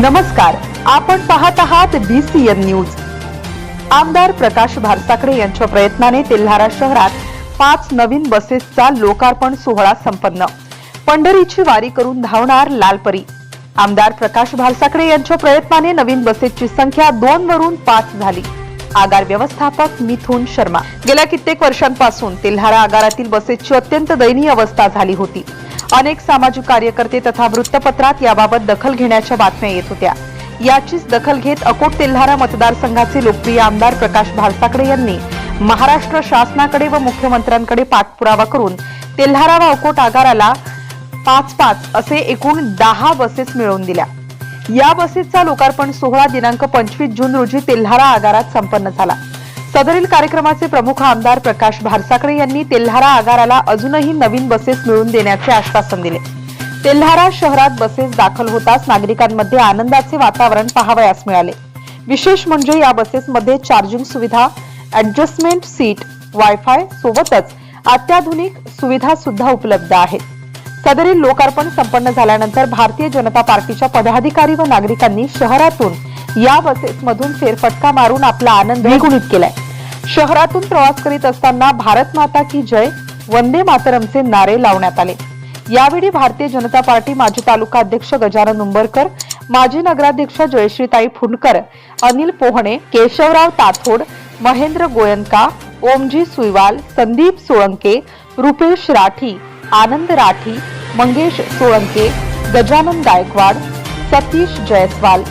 नमस्कार आपण पाहत आहात बीसीएन न्यूज आमदार प्रकाश भारसाकडे यांच्या प्रयत्नाने तेल्हारा शहरात पाच नवीन बसेसचा लोकार्पण सोहळा संपन्न. पंढरीची वारी करून धावणार लालपरी. आमदार प्रकाश भारसाकडे यांच्या प्रयत्नाने नवीन बसेसची संख्या दोन वरून पाच झाली. आगार व्यवस्थापक मिथुन शर्मा. गेल्या कित्येक वर्षांपासून तेल्हारा आगारातील बसेसची अत्यंत दयनीय अवस्था झाली होती. अनेक सामाजिक कार्यकर्ते तथा वृत्तपत्रात याबाबत दखल घेण्याच्या बातम्या येत होत्या. याचीच दखल घेत अकोट तेल्हारा मतदारसंघाचे लोकप्रिय आमदार प्रकाश भालसाकडे यांनी महाराष्ट्र शासनाकडे व मुख्यमंत्र्यांकडे पाठपुरावा करून तेल्हारा व अकोट आगाराला पाच पाच असे एकूण दहा बसेस मिळवून दिल्या. या बसेसचा लोकार्पण सोहळा दिनांक पंचवीस जून रोजी तेल्हारा आगारात संपन्न झाला. सदरील कार्यक्रमाचे प्रमुख आमदार प्रकाश भारसाकडे यांनी तेल्हारा आगाराला अजूनही नवीन बसेस मिळवून देण्याचे आश्वासन दिले. तेल्हारा शहरात बसेस दाखल होताच नागरिकांमध्ये आनंदाचे वातावरण पाहावयास मिळाले. विशेष म्हणजे या बसेसमध्ये चार्जिंग सुविधा ऍडजस्टमेंट सीट वायफाय सोबतच अत्याधुनिक सुविधा सुद्धा उपलब्ध आहेत. सदरील लोकार्पण संपन्न झाल्यानंतर भारतीय जनता पार्टीच्या पदाधिकारी व नागरिकांनी शहरातून या बसेसमधून फेरफटका मारून आपला आनंद द्विगुणित केलाय. शहरातून प्रवास करीत असताना भारत माता की जय वंदे मातरमचे नारे लावण्यात आले. यावेळी भारतीय जनता पार्टी माजी तालुका अध्यक्ष गजानन उंबरकर माजी नगराध्यक्ष जयश्रीताई फुंडकर अनिल पोहणे केशवराव ताथोड महेंद्र गोयंका ओमजी सुईवाल संदीप सोळंके रुपेश राठी आनंद राठी मंगेश सोळंके गजानन गायकवाड सतीश जयस्वाल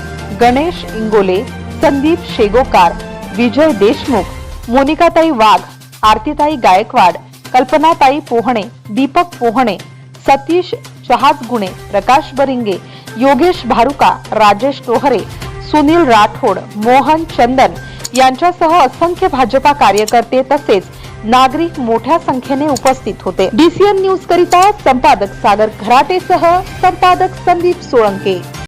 गणेश इंगोले संदीप शेगोकार विजय देशमुख मोनिकाताई वाघ आरतीताई गायकवाड कल्पनाताई पोहणे दीपक पोहणे सतीश जहाजगुणे प्रकाश बरिंगे योगेश भारुका राजेश टोहरे सुनील राठोड मोहन चंदन यांच्यासह असंख्य भाजपा कार्यकर्ते तसेच नागरिक मोठ्या संख्येने उपस्थित होते. डीसीएन न्यूज करिता संपादक सागर घराटेसह संपादक संदीप सोळंके.